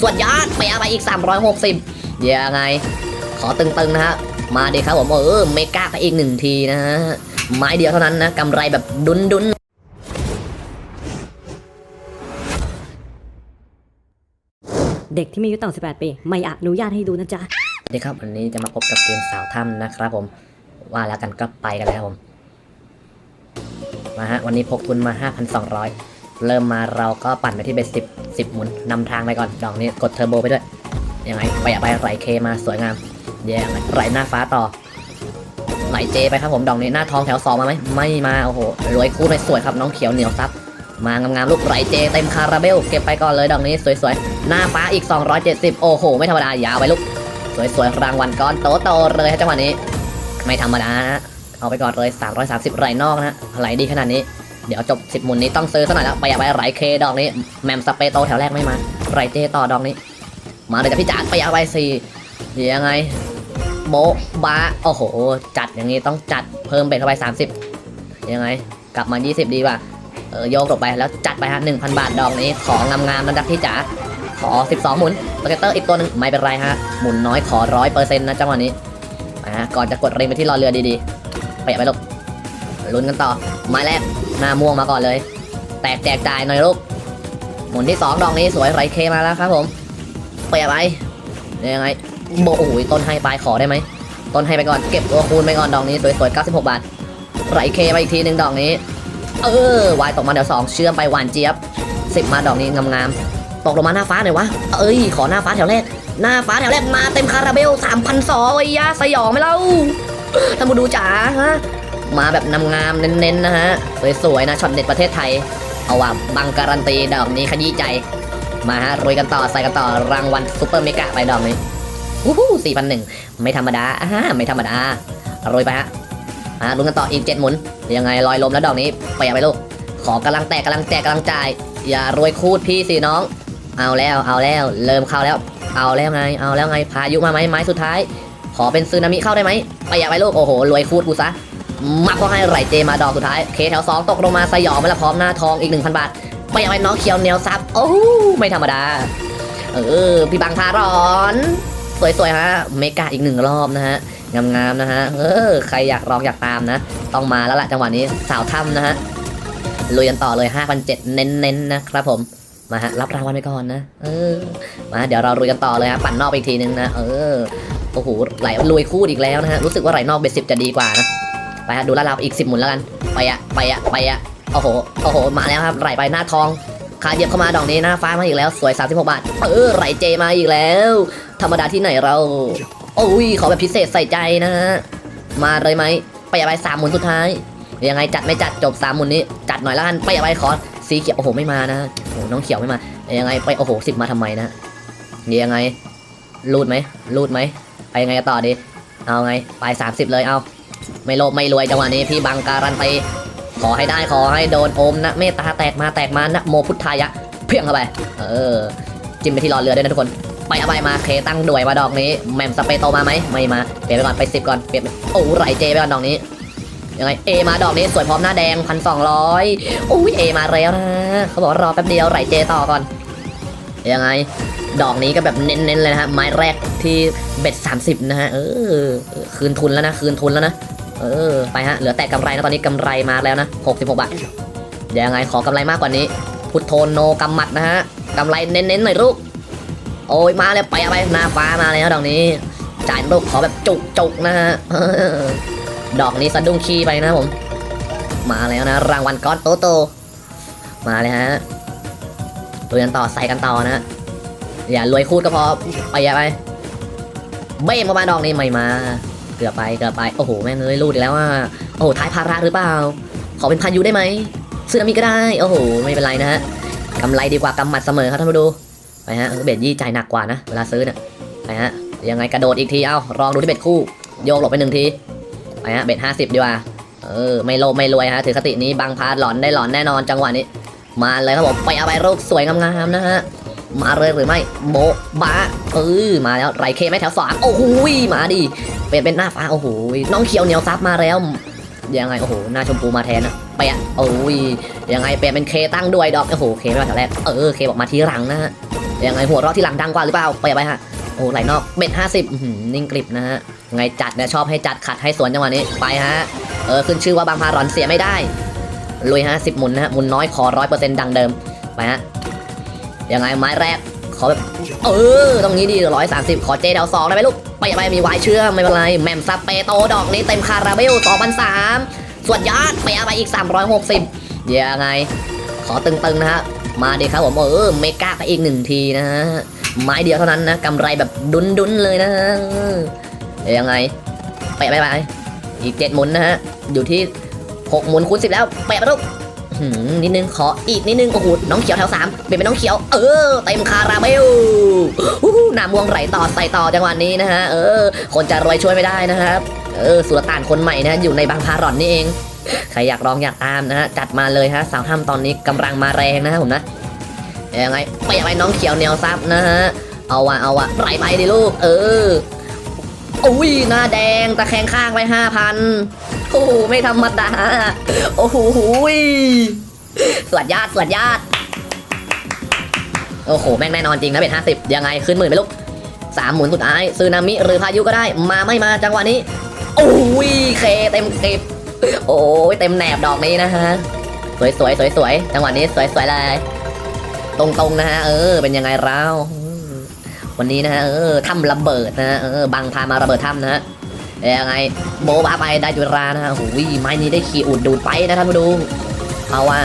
ส่วนยอดไปเอาไปอีก 360ยังไง ขอตึงๆนะฮะ มาดีครับผมเออเมกาไปอีกหนึ่งทีนะฮะ ไม้เดียวเท่านั้นนะกำไรแบบดุนดุนเด็กที่มีอายุต่ำ18 ปี ไม่อนุญาตให้ดูนะจ๊ะสวัสดีครับวันนี้จะมาพบกับเกมสาวถ้ำนะครับผม ว่าแล้วกันก็ไปกันแล้วผม มาฮะวันนี้พกทุนมา 5,200 เริ่มมาเราก็ปั่นไปที่เบสสิบสิบหมุนนำทางไปก่อน ดอกนี้กดเทอร์โบไปด้วย ยังไงไปอย่าไปไหลเคมาสวยงามแย่งไหลหน้าฟ้าต่อ ไหลเจไปครับผมดอกนี้หน้าทองแถวสองมาไหมไม่มาโอ้โหรวยคู่เลยสวยครับน้องเขียวเหนียวซับมางามๆลูกไหลเจเต็มคาราเบลเก็บไปก่อนเลยดอกนี้สวยๆ หน้าฟ้าอีก 270 โอ้โห ไม่ธรรมดายาวไปลูก สวยๆ รางวัลก้อนโตๆเลยฮะจังหวะนี้ ไม่ธรรมดานะเอาไปก่อนเลย 330ไหลนอกนะไหลดีขนาดนี้ เดี๋ยวจบ10หมุนนี้ต้องซื้อซะหน่อยแล้วไปอย่าไปไหลเคดอกนี้แมมสเปโตแถวแรกไม่มาไหลเจต่อดอกนี้ มาเลยจ้ะพี่จ๋าไปอย่าไปสี่ยังไงโบบะโอ้โห จัดอย่างนี้ต้องจัดเพิ่มเบ็ดเข้าไป 30 ยังไง กลับมา 20 ดีกว่าเออโยกออกไปแล้วจัดไปฮะ1,000บาทดอกนี้ของงามๆนะจ๊ะพี่จ๋าขอ 12 หมุนโปรเจคเตอร์อีกตัวหนึงไม่เป็นไรฮะ หมุนน้อยขอร้อยเปอร์เซ็นต์นะจังหวะนี้อ่าก่อนจะกดเร่งไปที่รอเรือดีๆไปอย่าไปลบลุ้นกันต่อไม้แรก หน้าม่วงมาก่อนเลย แตกแจกจ่ายหน่อยลูกหมุนที่2ดอกนี้สวยไรเคมาแล้วครับผมไปอย่าไปยังไงโบโอ้ยต้นให้ปลายขอได้ไหมต้นให้ไปก่อนเก็บตัวคูณไปก่อนดอกนี้สวยๆ96 บาทไรเคมาอีกทีหนึ่งดอกนี้ เออวายตกมาเดี๋ยวสองเชื่อมไปหวานเจี๊ยบสิบมาดอกนี้งามๆตกลงมาหน้าฟ้าหน่อยวะเอ้ยขอหน้าฟ้าแถวแรกหน้าฟ้าแถวแรกมาเต็มคาราเบล3,000ซอไอ้ยาสยองไหมเล่าท่านผู้ดูจ๋าฮะ มาแบบนำงามเน้นๆนะฮะ สวยๆนะช็อตเด็ดประเทศไทย เอาว่าบังการันตีดอกนี้ขยี้ใจ มาฮะรวยกันต่อใส่กันต่อรางวัลซุปเปอร์เมกะไปดอกนี้วู้ฮู้สี่พันหนึ่งไม่ธรรมดาอ่าฮะไม่ธรรมดารวยไปฮะอ่าลุ้นกันต่ออีกเจ็ดหมุนยังไงลอยลมแล้วดอกนี้ไปอย่าไปลูกขอกำลังแตกกำลังแจกกำลังจ่าย อย่ารวยคูดพี่สิน้อง เอาแล้วเอาแล้ว เริ่มเข้าแล้ว เอาแล้วไง เอาแล้วไงพายุมาไหมไม้สุดท้าย ขอเป็นซึนามิเข้าได้ไหมไปอย่าไปลูกโอ้โหรวยคูดกูซะ มักก็ให้ไหลเจมาดอกสุดท้าย เคแถวสองตกลงมาสยองไปละพร้อมหน้าทองอีก 1,000 บาทไปอย่าไปน้องเขียวเนียวซับโอ้ไม่ธรรมดา เออ พี่บังพาร้อน สวยๆฮะ เมกาอีกหนึ่งรอบนะฮะ งามๆนะฮะ เออ ใครอยากลองอยากตามนะ ต้องมาแล้วล่ะจังหวะนี้สาวถ้ำนะฮะ ลุยกันต่อเลย5,007เน้นๆนะครับผมมาฮะรับรางวัลไปก่อนนะ เออ มาเดี๋ยวเราลุยกันต่อเลยฮะปั่นนอกไปอีกทีนึงนะ เออ โอ้โหไหลลุยคู่อีกแล้วนะฮะ รู้สึกว่าไหลนอกเบสิบจะดีกว่านะ ไปฮะดูลาดเราอีกสิบหมุนแล้วกัน ไปอะไปอะไปอะโอ้โหโอ้โห มาแล้วครับไหลไปหน้าทองขาเหยียบเข้ามาดอกนี้หน้าฟ้ามาอีกแล้วสวย 36 บาท เออไหลเจมาอีกแล้ว ธรรมดาที่ไหนเรา โอ้ยขอแบบพิเศษใส่ใจนะฮะมาเลยไหมไปอย่าไปสามหมุนสุดท้ายยังไงจัดไม่จัดจบสามหมุนนี้จัดหน่อยละกันไปอย่าไปขอสีเขียวโอ้โหไม่มานะโอ้โหน้องเขียวไม่มายังไงไปโอ้โหสิบมาทำไมนะยังไงรูดไหมรูดไหมไปยังไงกันต่อดีเอาไงไปสามสิบเลยเอา ไม่โลภไม่รวยจังหวะนี้พี่บังการันตีขอให้ได้ขอให้โดนโอมนะเมตตาแตกมาแตกมานะโมพุทธายะ เพียงเข้าไป เออ จิ้มไปที่รอดเรือด้วยนะทุกคน ไปเอาไปมาเคตั้งด้วยมาดอกนี้แมมสเปโตมาไหมไม่มาเปลี่ยนไปก่อนไปสิบก่อนเปลี่ยนโอ้ไหลเจไปก่อนดอกนี้ยังไงเอมาดอกนี้สวยพร้อมหน้าแดงพันสองร้อยอุ้ยเอมาแล้วนะเขาบอกรอแป๊บเดียวไหลเจต่อก่อนยังไง ดอกนี้ก็แบบเน้นๆเลยนะฮะไม้แรกที่เบ็ด30 นะฮะเออคืนทุนแล้วนะคืนทุนแล้วนะเออไปฮะเหลือแต่กำไรนะตอนนี้กำไรมาแล้วนะ66บาทยังไงขอกำไรมากกว่านี้ พุทโธโนกำมัดนะฮะกำไรเน้นๆหน่อยลูกโอ้ยมาแล้วไปอาไปหน้าฟ้ามาแล้วดอกนี้ จ่ายลูกขอแบบจุกจุกๆนะฮะดอกนี้สะดุ้งขี้ไปนะผม มาแล้วนะ รางวัลก้อนโตโตมาเลยฮะตัวกันต่อใส่กันต่อนะ อย่ารวยคูดก็พอไปอย่าไปเบ้มเข้ามาดอกนี้ไม่มา เกือบไปเกือบไปโอ้โหแม่งเลยรูดอีกแล้วว่าโอ้โหท้ายพาระหรือเปล่า ขอเป็นพายุได้ไหมซึนามิก็ได้โอ้โหไม่เป็นไรนะฮะกำไรดีกว่ากำหมัดเสมอครับท่านผู้ดูไปฮะเบ็ดยี่จ่ายหนักกว่านะเวลาซื้อเนี่ยไปฮะยังไงกระโดดอีกทีเอ้าลองดูที่เบ็ดคู่โยกหลบไปหนึ่งทีไปฮะเบ็ดห้าสิบดีกว่าเออไม่โลภไม่รวยฮะถือคตินี้บางพาหลอนได้หลอนแน่นอนจังหวะนี้ มาเลยครับผมไปเอาไปรูปสวยงามๆนะฮะ มาเลยหรือไม่โบบะเออมาแล้วไรเคไม่แถวสามโอ้โหมาดิเปลี่ยนเป็นหน้าฟ้าโอ้โหน้องเขียวเหนียวซับมาแล้วยังไงโอ้โหหน้าชมพูมาแทนนะไปอะโอ้ยยังไงเปลี่ยนเป็นเคตั้งด้วยดอกโอ้โหเคไม่มาแถวแรกเออเคบอกมาทีหลังนะฮะยังไงหัวเราะที่หลังดังกว่าหรือเปล่าไปไปฮะโอ้ไหลนอกเบ็ดห้าสิบนิ่งกริบนะฮะไงจัดเนี่ยชอบให้จัดขัดให้สวนจังหวะนี้ไปฮะเออขึ้นชื่อว่าบางพารอนเสียไม่ได้ลุยฮะสิบหมุนนะฮะหมุนน้อยขอร้อยเปอร์เซ็นต์ดังเดิมไปฮะ ยังไงไม้แรกขอแบบเออตรงนี้ดีร้อยสามสิบขอเจดาวสองได้ไหมลูกไปไปมีวายเชื่อมไม่เป็นไรแหมมซับเปโตดอกนี้เต็มคาราเบลสองพันสามส่วนยอดไปเอาไปอีกสามร้อยหกสิบยังไง ขอตึงๆนะฮะมาดีครับผมเออเมกาไปอีกหนึ่งทีนะฮะไม้เดียวเท่านั้นนะกำไรแบบดุนๆเลยนะฮะยังไงเปไปไปอีกเจ็ดหมุนนะฮะอยู่ที่หกหมุนคูณสิบแล้วเปไปลูก นิดนึงขออีกนิดนึงโอ้โหน้องเขียวแถวสามเปลี่ยนเป็นน้องเขียว เออเต็มคาราเบลหูหน้ามวงไหลต่อใส่ต่อจังหวะนี้นะฮะเออ คนจะรวยช่วยไม่ได้นะครับเออสุลต่านคนใหม่นะอยู่ในบางพารอนนี่เอง ใครอยากลองอยากตามนะฮะจัดมาเลยฮะสาวถ้ำตอนนี้กำลังมาแรงนะฮะผมนะยังไงไปยังไงน้องเขียวเนียวซับนะฮะเอาวะเอาวะไหลไปดิลูกเอออุ้ยหน้าแดงตะแคงข้างไปห้าพัน อ้โหไม่ธรรมดา โอ้โหสวัสดญาติสวัสดญาติโอ้โห แม่งแน่นอนจริงนะเบ็ดห้าสิบยังไงขึ้นหมื่นไหมลูกสามหมุนสุดท้ายซึนามิหรือพายุก็ได้ มาไม่มาจังหวะนี้ โอ้ยเคเต็มเก็บโอ้ยเต็มแหนบดอกนี้นะฮะ สวยสวยสวยสวยจังหวะนี้สวยสวยเลยตรงตรงๆนะฮะเออ เป็นยังไงเราวันนี้นะฮะเออถ้ำระเบิดนะฮะเออบังพามาระเบิดถ้ำนะฮะ ยังไงโบบาไปได้จุรานะฮะโอ้ยไม้นี้ได้ขี่อุดดูดไปนะท่านผู้ดูเอาว่า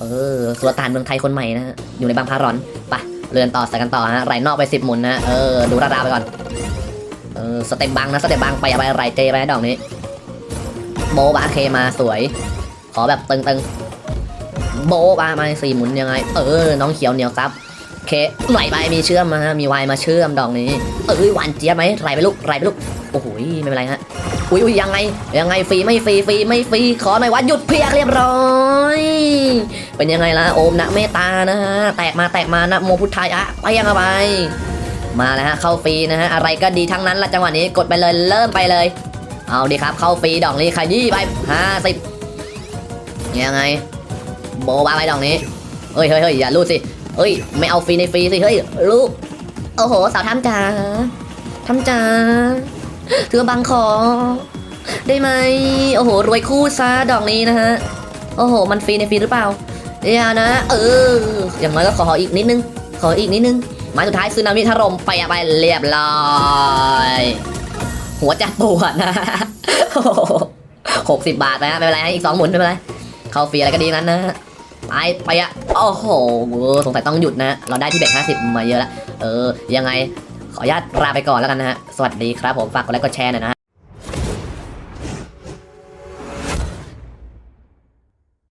เออสุลต่านเมืองไทยคนใหม่นะฮะอยู่ในบางพารอนไปเรือนต่อใสกันต่อฮะไหลนอกไปสิบหมุนนะเออดูราดาไปก่อนเออสเต็ปบังนะสเต็ปบังไปอาไปไหลเจไปดอกนี้โบบาเคมาสวย ขอแบบตึงๆโบบามาสี่หมุนยังไง เออน้องเขียวเหนียวซับ เคไหลไปมีเชื่อมมาฮะมีวายมาเชื่อมดอกนี้เอ้ยหวานเจี๊ยบไหมไหลไปลูกไหลไปลูกโอ้โหไม่เป็นไรฮะอุ้ยอุ้ยยังไงยังไงฟรีไม่ฟรีฟรีไม่ฟรีขอหน่อยว่าหยุดเพียงเรียบร้อยเป็นยังไงล่ะโอมนะเมตตานะฮะแตกมาแตกมานะโมพุทธายะไปยังเอาไปมาแล้วฮะเข้าฟรีนะฮะอะไรก็ดีทั้งนั้นละจังหวะนี้กดไปเลยเริ่มไปเลย เอาดีครับเข้าฟรีดอกนี้ขยี้ไปห้าสิบยังไงโบบาไปดอกนี้เฮ้ยเฮ้ยเฮ้ยอย่าลูดสิ เฮ้ย ไม่เอาฟรีในฟรีสิ เฮ้ย ลูก โอ้โห สาวทำจ๋าทำจ๋าเธอบังขอได้ไหม โอ้โห รวยคู่ซะดอกนี้นะฮะ โอ้โห มันฟรีในฟรีหรือเปล่าอย่านะ เออ อย่างน้อยก็ขออีกนิดนึง ขออีกนิดนึงไม้สุดท้ายซึนามิถล่มไปไปเรียบร้อยหัวจัดปวดนะหกสิบบาทนะ ไม่เป็นไร อีกสองหมุนไม่เป็นไร เข้าฟรีอะไรก็ดีนั้นนะ ไปไปอะโอ้โหสงสัยต้องหยุดนะ เราได้ที่เบ็ดห้าสิบมาเยอะแล้ว เออ ยังไงขออนุญาตลาไปก่อนแล้วกันนะฮะ สวัสดีครับผม ฝากกดไลค์กดแชร์หน่อยนะ